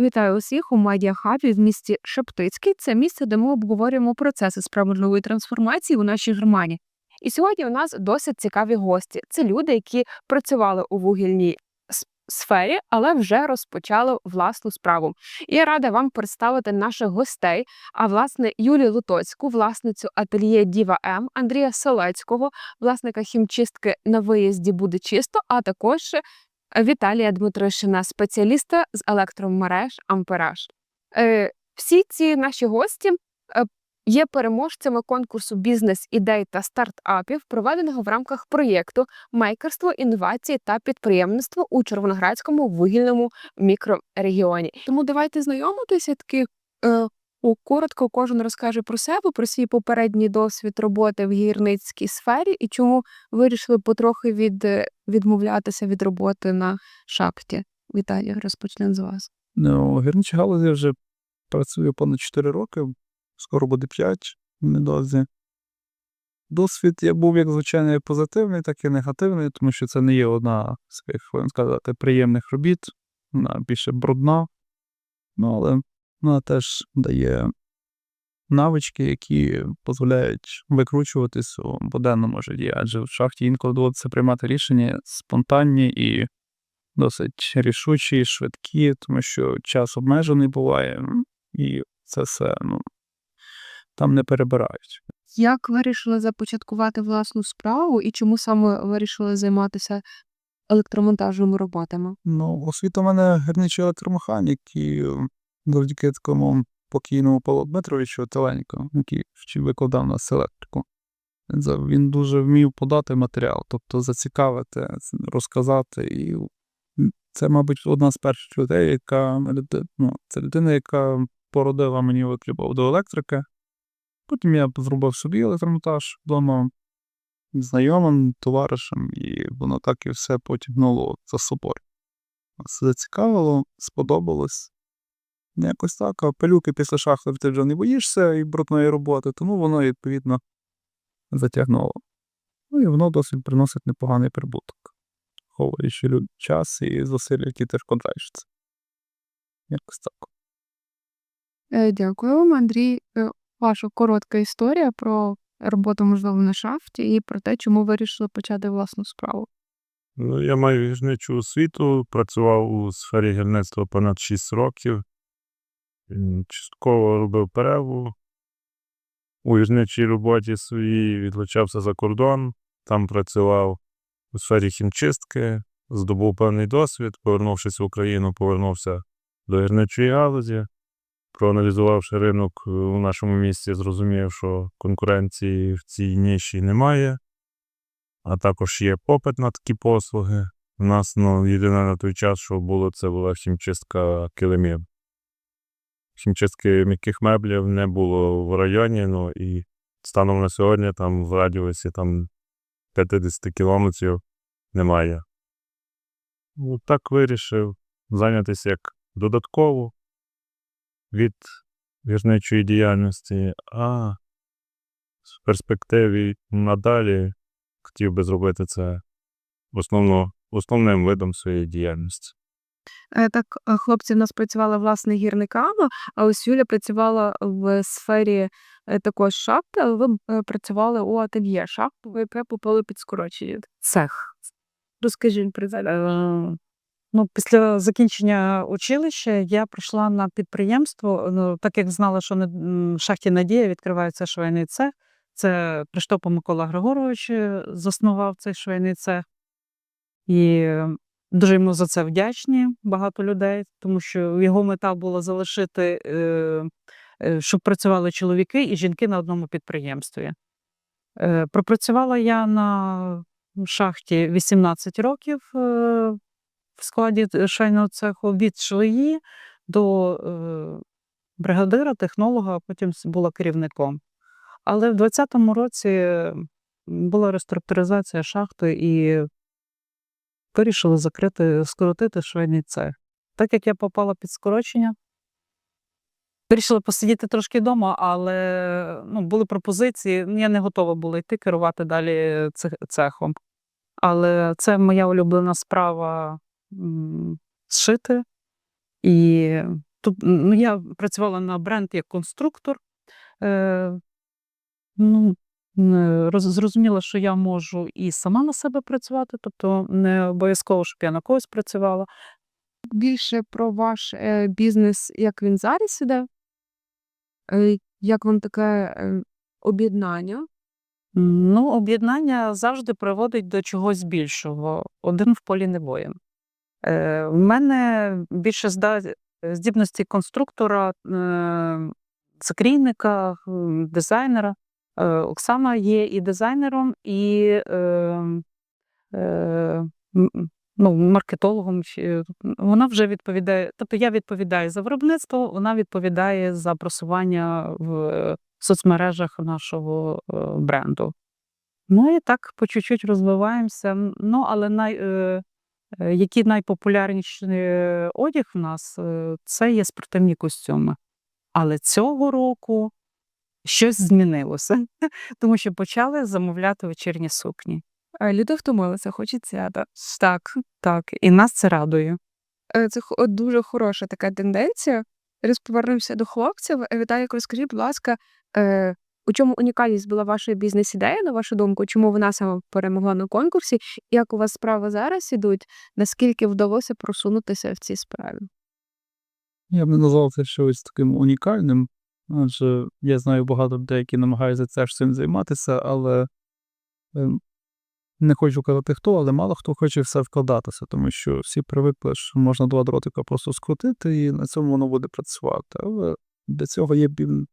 Вітаю усіх у медіахабі в місті Шептицький. Це місце, де ми обговорюємо процеси справедливої трансформації у нашій громаді. І сьогодні у нас досить цікаві гості. Це люди, які працювали у вугільній сфері, але вже розпочали власну справу. І я рада вам представити наших гостей. А власне Юлію Лутоцьку, власницю ательє Діва М, Андрія Солецького, власника хімчистки на виїзді буде чисто, а також Віталія Дмитришина, спеціаліста з електромереж Ампераж. Е, всі ці наші гості е, є переможцями конкурсу бізнес-ідей та стартапів, проведеного в рамках проєкту Мейкерство, інновації та підприємництво у Червоноградському вугільному мікрорегіоні. Тому давайте знайомитися таки. Коротко кожен розкаже про себе, про свій попередній досвід роботи в гірницькій сфері і чому вирішили потрохи від, е, відмовлятися від роботи на шахті. Віталій, розпочнемо з вас. Ну, у гірничій галузі вже працюю понад 4 роки, скоро буде 5 в недовзі. Досвід я був як звичайно позитивний, так і негативний, тому що це не є одна з таких, сказати, приємних робіт, вона більше брудна, ну, але вона теж дає навички, які дозволяють викручуватись у буденному житті, адже в шахті інколи доводиться приймати рішення спонтанні і досить рішучі, швидкі, тому що час обмежений буває, і це все ну, там не перебирають. Як вирішили започаткувати власну справу і чому саме вирішили займатися електромонтажними роботами? Ну, освіта в мене гірничий електромеханік, і завдяки такому покійному Павлу Дмитровичу Теленько, який викладав нас електрику. Він дуже вмів подати матеріал, тобто зацікавити, розказати. І це, мабуть, одна з перших людей, яка ну, це людина, яка породила мені любов до електрики. Потім я зробив собі електромонтаж вдома знайомим, товаришем, і воно так і все потягнуло за собою. Все зацікавило, сподобалось. Якось так, а пилюки після шахти ти вже не боїшся і брудної роботи, тому воно, відповідно, затягнуло. Ну і воно досить приносить непоганий прибуток, ховаючи час і зусилля, які ти вкладаєш. Якось так. Е, Дякую вам, Андрій. Е, Ваша коротка історія про роботу, можливо, на шахті і про те, чому вирішили почати власну справу. Ну, я маю гірничу освіту, працював у сфері гірництва понад 6 років. М, Частково робив перерву. У гірничій роботі своїй відлучався за кордон, там працював у сфері хімчистки, здобув певний досвід, повернувшись в Україну, повернувся до гірничої галузі. Проаналізувавши ринок е, у нашому місті, зрозумів, що конкуренції в цій ніші немає а також є попит на такі послуги. У нас ну, єдине на той час, що було, це була хімчистка килимів. Хімчистки м'яких меблів не було в районі, ну і станом на сьогодні там в радіусі там 50 кілометрів немає. Ну, так вирішив зайнятися як додатково від вірничої діяльності, а в перспективі надалі хотів би зробити це основно, основним видом своєї діяльності. Е, Так, е, хлопці в нас працювали власне гірниками, а ось Юля працювала в сфері е, також шахти, але ви працювали у ательє шахту, яке попали під скорочення. Цех. Розкажіть про це. Ну, після закінчення училища я прийшла на підприємство, ну, так як знала, що на шахті Надія відкривається швейний цех. Це Приштопа Микола Григорович заснував цей швейний цех. І дуже йому за це вдячні багато людей, тому що його мета була залишити, е, е, щоб працювали чоловіки і жінки на одному підприємстві. Е, Пропрацювала я на шахті 18 років в складі швейного цеху від швеї до бригадира, технолога, а потім була керівником. Але в 2020 році була реструктуризація шахти і вирішили закрити, скоротити швейний цех. Так як я попала під скорочення, вирішила посидіти трошки вдома, але ну, були пропозиції. ну, Я не готова була йти керувати далі цехом. Але це моя улюблена справа зшити І тут ну, я працювала на бренд як конструктор. Е, ну, зрозуміла, що я можу і сама на себе працювати, тобто не обов'язково, щоб я на когось працювала. Більше про ваш е, бізнес, як він зараз іде, е, як вам таке е, об'єднання? Ну, об'єднання завжди приводить до чогось більшого. Один в полі не воїн. Е, в мене більше здібності конструктора, е, закрійника, дизайнера. Е, Оксана є і дизайнером, і е, е, ну, маркетологом. Вона вже відповідає. Тобто я відповідаю за виробництво, вона відповідає за просування в соцмережах нашого е, бренду. Ну і так по чуть-чуть розвиваємося. Ну, але най, е, е, які найпопулярніші е, одяг в нас, е, це є спортивні костюми. Але цього року щось змінилося, тому що почали замовляти вечірні сукні. Люди втомилися, хочуть свята. Так, так, і нас це радує. Е, Це хо- дуже хороша така тенденція. Зараз повернемося до хлопців. Е, Віталік, розкажіть, будь ласка, е, у чому унікальність була вашої бізнес-ідеї, на вашу думку? Чому вона саме перемогла на конкурсі? Як у вас справи зараз ідуть? Наскільки вдалося просунутися в цій справі? Я б не назвав це щось таким унікальним, адже я знаю багато людей, які намагаються теж цим займатися, але ем, не хочу казати хто, але мало хто хоче все вкладатися, тому що всі привикли, що можна два дротика просто скрутити, і на цьому воно буде працювати. Але для цього є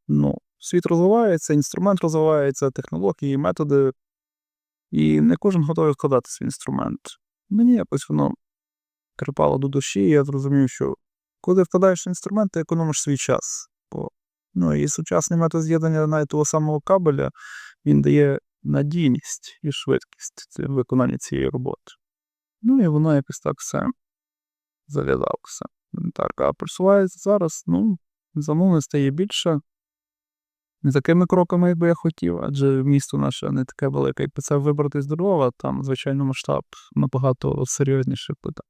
ну, світ розвивається, інструмент розвивається, технології, методи, і не кожен готовий вкладати свій інструмент. Мені якось воно крипало до душі, і я зрозумів, що коли вкладаєш інструмент, ти економиш свій час. Бо ну, і сучасний метод з'єднання навіть того самого кабеля він дає надійність і швидкість виконання цієї роботи. Ну і воно якось так все зав'язалося. Так, а просувається зараз, ну, замовлень стає більше. Не такими кроками, як би я хотів, адже місто наше не таке велике. Якби це вибрати з там, звичайно, масштаб набагато серйозніших питань.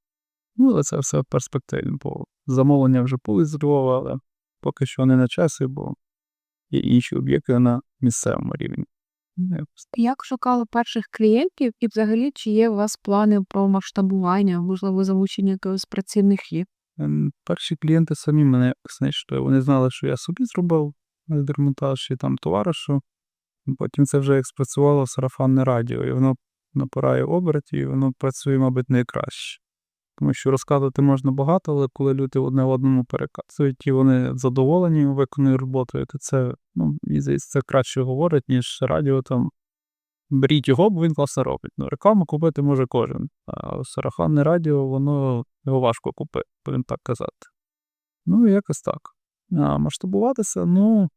Ну, але це все в перспективі, бо замовлення вже були з Львова, але поки що не на часі, бо є інші об'єкти на місцевому рівні. Ну. Як шукали перших клієнтів, і взагалі чи є у вас плани про масштабування, можливо, залучення якихось працівників? Ем, Перші клієнти самі мене знайшли. Вони знали, що я собі зробив е, демонтаж і там товаришу. Потім це вже як спрацювало сарафанне радіо, і воно набирає обертів, і воно працює, мабуть, найкраще. Тому що розказувати можна багато, але коли люди одне одному переказують, і вони задоволені виконують роботою, то це, ну, здається, це краще говорить, ніж радіо там. Беріть його, бо він класно робить. Ну, рекламу купити може кожен. А сарафанне радіо, воно його важко купити, будемо так казати. Ну, якось так. А масштабуватися, ну.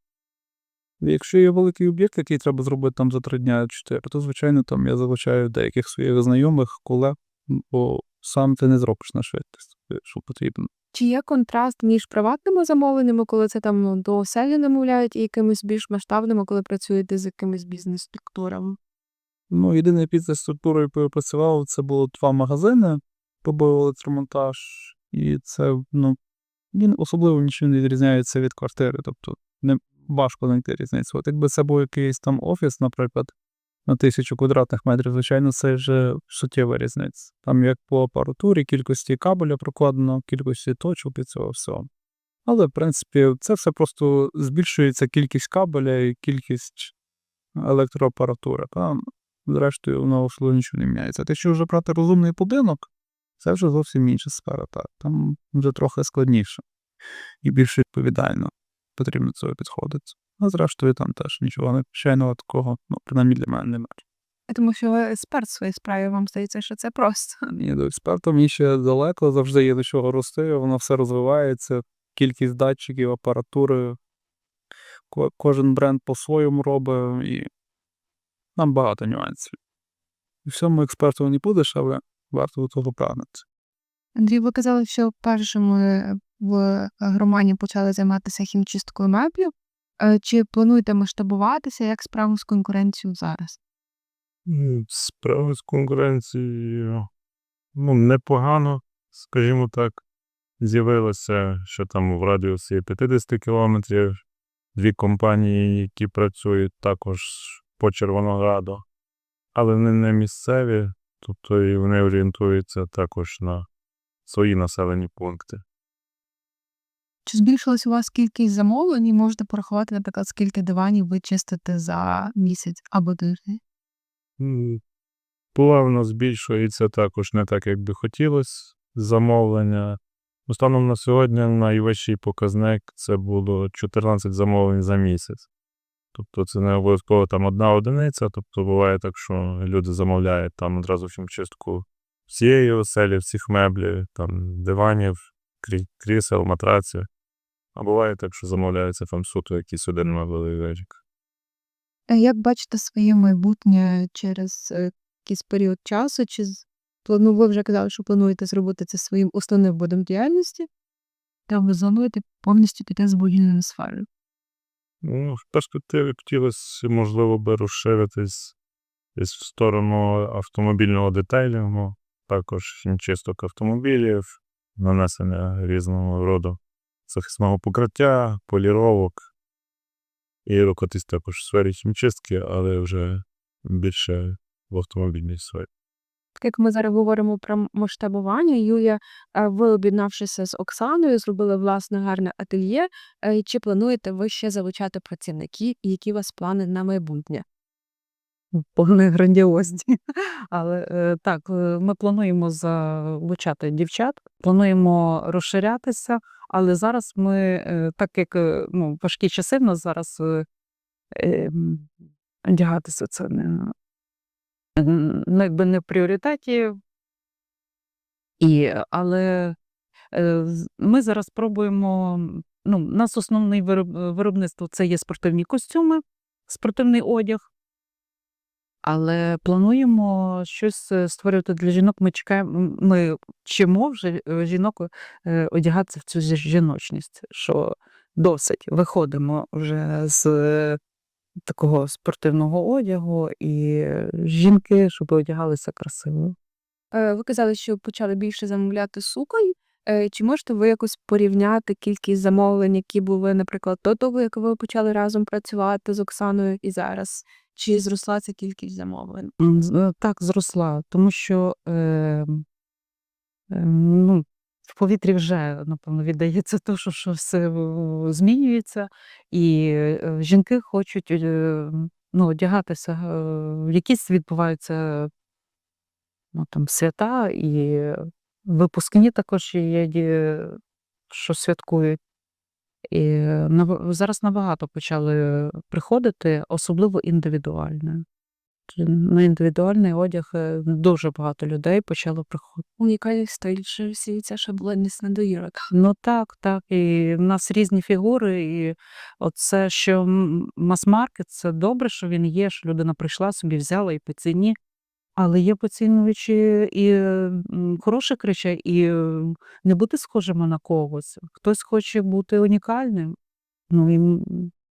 Якщо є великий об'єкт, який треба зробити там за три дня чотири, то звичайно там я залучаю деяких своїх знайомих, колег, бо сам ти не зробиш на швидкість, е, що потрібно. Чи є контраст між приватними замовленнями, коли це там ну, до оселі намовляють, і якимись більш масштабними, коли працюєте з якимись бізнес-структурами? Ну, єдиною бізнес-структурою, якою я працював, це було два магазини, побив електромонтаж, і це, ну, він особливо нічим не відрізняється від квартири, тобто не важко знайти різницю. От якби це був якийсь там офіс, наприклад, на тисячу квадратних метрів, звичайно, це вже суттєва різниця. Там як по апаратурі, кількості кабеля прокладено, кількості точок і цього всього. Але, в принципі, це все просто збільшується кількість кабеля і кількість електроапаратури. Та, зрештою, воно особливо нічого не міняється. Те, що вже брати розумний будинок, це вже зовсім інша сфера. Так. Там вже трохи складніше і більш відповідально потрібно до цього підходити. А зрештою, там теж нічого незвичайного такого, ну, принаймні для мене немає. Тому що ви експерт в своїй справі, вам здається, що це просто. Ні, до експерта мені ще далеко, завжди є до чого рости, воно все розвивається, кількість датчиків, апаратури. Ко- Кожен бренд по-своєму робить, і там багато нюансів. І всьому експертом не будеш, але варто до того прагнути. Андрій, ви казали, що першими в громаді почали займатися хімчисткою меблів. Е, Чи плануєте масштабуватися? Як справа з конкуренцією зараз? М, Справа з конкуренцією ну, непогано, скажімо так. з'явилося, що там в радіусі 50 кілометрів дві компанії, які працюють також по Червонограду, але вони не місцеві, тобто і вони орієнтуються також на свої населені пункти. Чи збільшилась у вас кількість замовлень і можете порахувати, наприклад, скільки диванів ви чистите за місяць або тиждень? Плавно збільшується також не так, як би хотілося замовлення. Ну, Станом на сьогодні найвищий показник це було 14 замовлень за місяць. Тобто це не обов'язково там одна одиниця, тобто буває так, що люди замовляють там одразу чистку всієї оселі, всіх меблів, там диванів, крісел, матраців. А буває так, що замовляється там суто якийсь один меблевий вирік. Е, Як бачите своє майбутнє через е, якийсь період часу? Чи з- плану- ви вже казали, що плануєте зробити це своїм основним видом діяльності? Та ви плануєте повністю піти з вугільною сферою? Ну, в перспективі хотілося, можливо, би розширитись десь в сторону автомобільного детейлінгу, також чисток автомобілів, нанесення різного роду захисного покриття, поліровок і рухатись також в сфері хімчистки, але вже більше в автомобільній сфері. Як ми зараз говоримо про масштабування, Юлія, ви об'єднавшися з Оксаною, зробили власне гарне ательє. Е, Чи плануєте ви ще залучати працівників, і які у вас плани на майбутнє? Повні грандіозні. Але е, так, е, ми плануємо залучати дівчат, плануємо розширятися, але зараз ми, е, так як е, ну, важкі часи в нас зараз е, ем, одягатися це не, ну, якби не в пріоритеті. І, але ми зараз пробуємо. Ну, у нас основне вироб- виробництво це є спортивні костюми, спортивний одяг. Але плануємо щось е, створювати для жінок. Ми чекаємо, ми вчимо вже е, жінок е, одягатися в цю жіночність, що досить виходимо вже з такого спортивного одягу, і жінки, щоб одягалися красиво. Ви казали, що почали більше замовляти суконь. Е, Чи можете ви якось порівняти кількість замовлень, які були, наприклад, до того, як ви почали разом працювати з Оксаною і зараз? Чи зросла ця кількість замовлень? Е, Так, зросла, тому що е, е, ну, в повітрі вже, напевно, віддається те, що, що все змінюється, і е, жінки хочуть е, ну, одягатися, е, якісь відбуваються ну, там, свята, і випускні також є, що святкують. І зараз набагато почали приходити, особливо індивідуальне. На індивідуальний одяг е, дуже багато людей почало приходити. Унікальний стиль, що всі ця шаблонність надоїла. Ну так, так. І в нас різні фігури, і оце, що мас-маркет, це добре, що він є, що людина прийшла собі, взяла і по ціні. Але є поцінювачі і хороших речей, і не бути схожими на когось. Хтось хоче бути унікальним. Ну і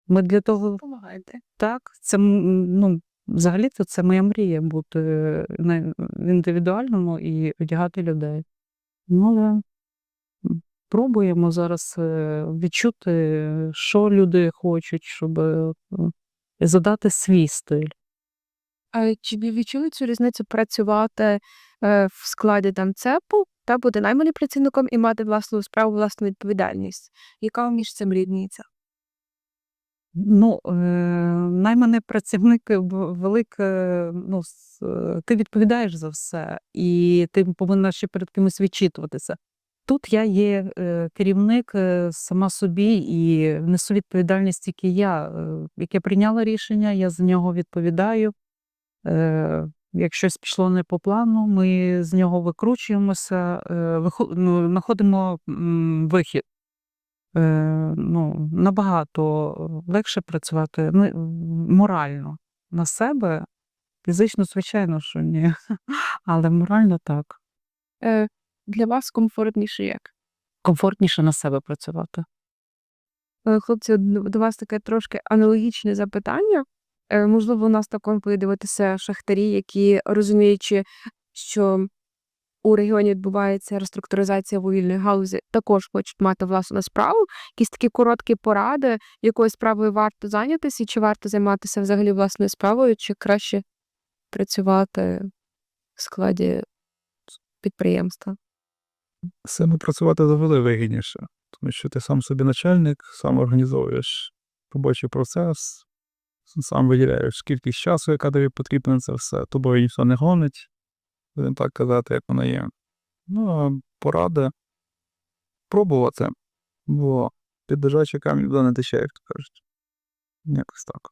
ми для того Допомагайте. так, це ну, взагалі-то це моя мрія бути на в індивідуальному і одягати людей. Ну, да. Пробуємо зараз е, відчути, що люди хочуть, щоб е, задати свій стиль. Чи відчули цю різницю працювати е, в складі там ЦЕПу та бути найманим працівником і мати власну справу, власну відповідальність? Яка між цим різниця? Ну, е, найманий працівник е, в- велике, ну, е, ти відповідаєш за все, і ти повинна ще перед кимось відчитуватися. Тут я є е, керівник е, сама собі і несу відповідальність тільки я. Е, яке прийняла рішення, я за нього відповідаю. Е, як щось пішло не по плану, ми з нього викручуємося, е, ну, знаходимо вихід. Е, ну, набагато легше працювати ну, морально на себе. Фізично, звичайно, що ні. Але морально так. Е, для вас комфортніше як? Комфортніше на себе працювати. Хлопці, до вас таке трошки аналогічне запитання. Е, Можливо, у нас також буде дивитися шахтарі, які розуміючи, що у регіоні відбувається реструктуризація вугільної галузі, також хочуть мати власну справу. Якісь такі короткі поради, якою справою варто зайнятися, і чи варто займатися взагалі власною справою, чи краще працювати в складі підприємства. Саме працювати завжди вигідніше, тому що ти сам собі начальник, сам організовуєш робочий процес, сам виділяєш кількість часу, яка тобі потрібна на це все. Тобою ніхто не гонить, будемо так казати, як воно є. Ну, а поради пробувати, бо під держачий камінь вода не тече, як то кажуть. Якось так.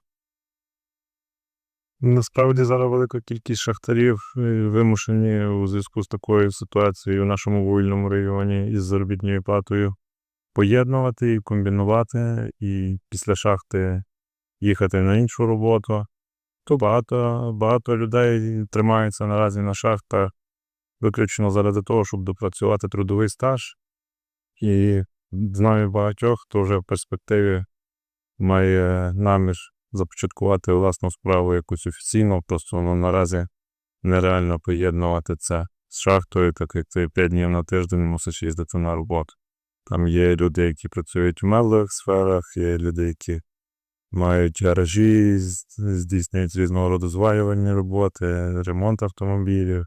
Насправді зараз велика кількість шахтарів е, вимушені у зв'язку з такою ситуацією в нашому вугільному регіоні із заробітною платою поєднувати і комбінувати, і після шахти їхати на іншу роботу. То багато, багато людей тримаються наразі на шахтах виключно заради того, щоб допрацювати трудовий стаж. І знаю багатьох, хто вже в перспективі має намір започаткувати власну справу якусь офіційно, просто ну, наразі нереально поєднувати це з шахтою, так як ти 5 днів на тиждень мусиш їздити на роботу. Там є люди, які працюють в меблевих сферах, є люди, які мають гаражі, здійснюють різного роду зварювальні роботи, ремонт автомобілів.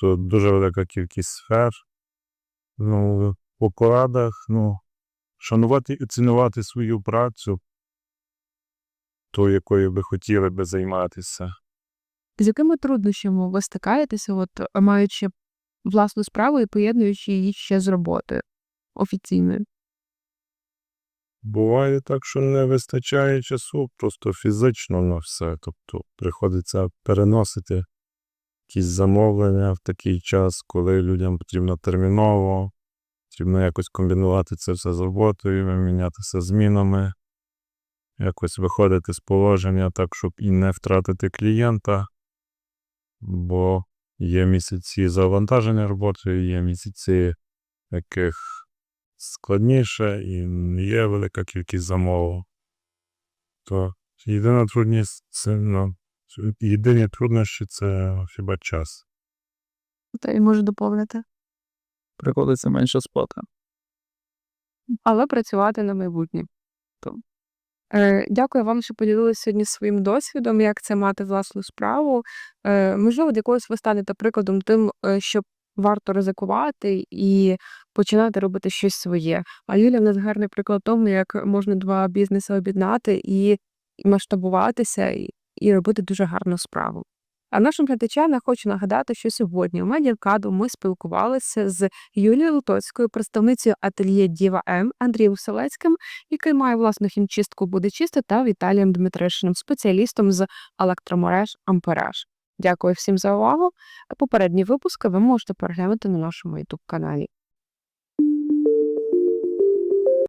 Тут дуже велика кількість сфер. Ну, по порадах, ну, шанувати і цінувати свою працю, то, якою би хотіли би займатися. З якими труднощами ви стикаєтеся, от маючи власну справу і поєднуючи її ще з роботою офіційною? Буває так, що не вистачає часу просто фізично на все. Тобто приходиться переносити якісь замовлення в такий час, коли людям потрібно терміново, потрібно якось комбінувати це все з роботою, мінятися змінами, якось виходити з положення так, щоб і не втратити клієнта, бо є місяці завантаження роботою, є місяці, яких складніше і є велика кількість замовок. То єдина трудність це ну, єдині труднощі це хіба час. Та й можу доповнити. Приходиться менше спати. але працювати на майбутнє. То. Е, дякую вам, що поділилися сьогодні своїм досвідом, як це мати власну справу. Е, можливо, для когось ви станете прикладом тим, е, що варто ризикувати і починати робити щось своє. А Юля в нас гарний приклад тому, як можна два бізнеси об'єднати і, масштабуватися, і, і робити дуже гарну справу. А нашим глядачам я хочу нагадати, що сьогодні у Медіакаду ми спілкувалися з Юлією Лутоцькою, представницею ательє Діва М Андрієм Селецьким, який має власну хімчистку буде чисто, та Віталієм Дмитришиним, спеціалістом з електромереж Ампераж. Дякую всім за увагу. Попередні випуски ви можете переглянути на нашому youtube каналі.